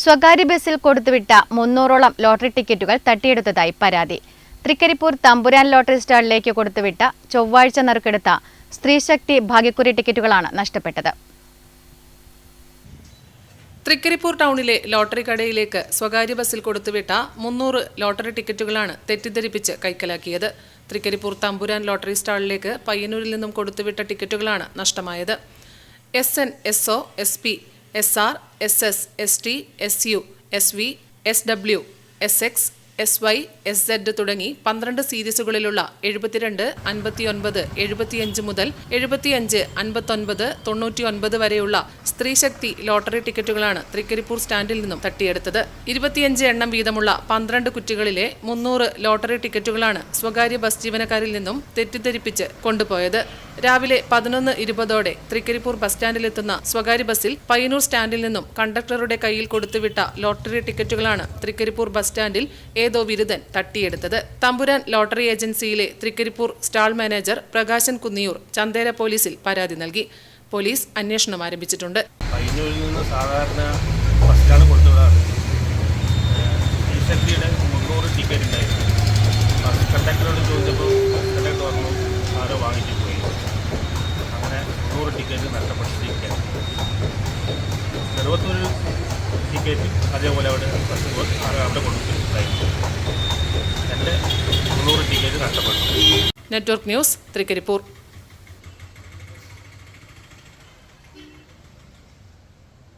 സ്വകാര്യ ബസ്സിൽ കൊടുത്തുവിട്ട മുന്നൂറോളം ലോട്ടറി ടിക്കറ്റുകൾ തട്ടിയെടുത്തതായി പരാതി. തൃക്കരിപ്പൂർ തമ്പുരാൻ ലോട്ടറി സ്റ്റാളിലേക്ക് കൊടുത്തുവിട്ട ചൊവ്വാഴ്ച നറുക്കെടുത്ത സ്ത്രീശക്തി ഭാഗ്യക്കുറി ടിക്കറ്റുകളാണ് നഷ്ടപ്പെട്ടത്. തൃക്കരിപ്പൂർ ടൗണിലെ ലോട്ടറി കടയിലേക്ക് സ്വകാര്യ ബസ്സിൽ കൊടുത്തുവിട്ട മുന്നൂറ് ലോട്ടറി ടിക്കറ്റുകളാണ് തെറ്റിദ്ധരിപ്പിച്ച് കൈക്കലാക്കിയത്. തൃക്കരിപ്പൂർ തമ്പുരാൻ ലോട്ടറി സ്റ്റാളിലേക്ക് പയ്യന്നൂരിൽ നിന്നും കൊടുത്തുവിട്ട ടിക്കറ്റുകളാണ് നഷ്ടമായത്. S N S O S P S R S S S T S U S V S W S X S Y S Z തുടങ്ങി പന്ത്രണ്ട് സീരീസുകളിലുള്ള എഴുപത്തിരണ്ട് അൻപത്തിയൊൻപത് എഴുപത്തിയഞ്ച് മുതൽ എഴുപത്തിയഞ്ച് അൻപത്തൊൻപത് തൊണ്ണൂറ്റിയൊൻപത് വരെയുള്ള സ്ത്രീശക്തി ലോട്ടറി ടിക്കറ്റുകളാണ് തൃക്കരിപ്പൂർ സ്റ്റാൻഡിൽ നിന്നും തട്ടിയെടുത്തത്. ഇരുപത്തിയഞ്ച് എണ്ണം വീതമുള്ള പന്ത്രണ്ട് കുറ്റികളിലെ മുന്നൂറ് ലോട്ടറി ടിക്കറ്റുകളാണ് സ്വകാര്യ ബസ് ജീവനക്കാരിൽ നിന്നും തെറ്റിദ്ധരിപ്പിച്ച് കൊണ്ടുപോയത്. രാവിലെ പതിനൊന്ന് ഇരുപതോടെ തൃക്കരിപ്പൂർ ബസ് സ്റ്റാൻഡിലെത്തുന്ന സ്വകാര്യ ബസ്സിൽ പയ്യന്നൂർ സ്റ്റാൻഡിൽ നിന്നും കണ്ടക്ടറുടെ കയ്യിൽ കൊടുത്തുവിട്ട ലോട്ടറി ടിക്കറ്റുകളാണ് തൃക്കരിപ്പൂർ ബസ് സ്റ്റാൻഡിൽ ഏതോ ബിരുദൻ തട്ടിയെടുത്തത്. തമ്പുരാൻ ലോട്ടറി ഏജൻസിയിലെ തൃക്കരിപ്പൂർ സ്റ്റാൾ മാനേജർ പ്രകാശൻ കുന്നിയൂർ ചന്തേര പോലീസിൽ പരാതി നൽകി. പോലീസ് അന്വേഷണം ആരംഭിച്ചിട്ടുണ്ട്. നിന്ന് ടിക്കറ്റ് ഉണ്ടായിരുന്നു. ചെറുപത്തൊരു ടിക്കറ്റ് അതേപോലെ അവിടെ അവിടെ കൊണ്ടുപോയി എന്റെ മുന്നൂറ് ടിക്കറ്റ് നഷ്ടപ്പെട്ടു. Network news Trikaripur.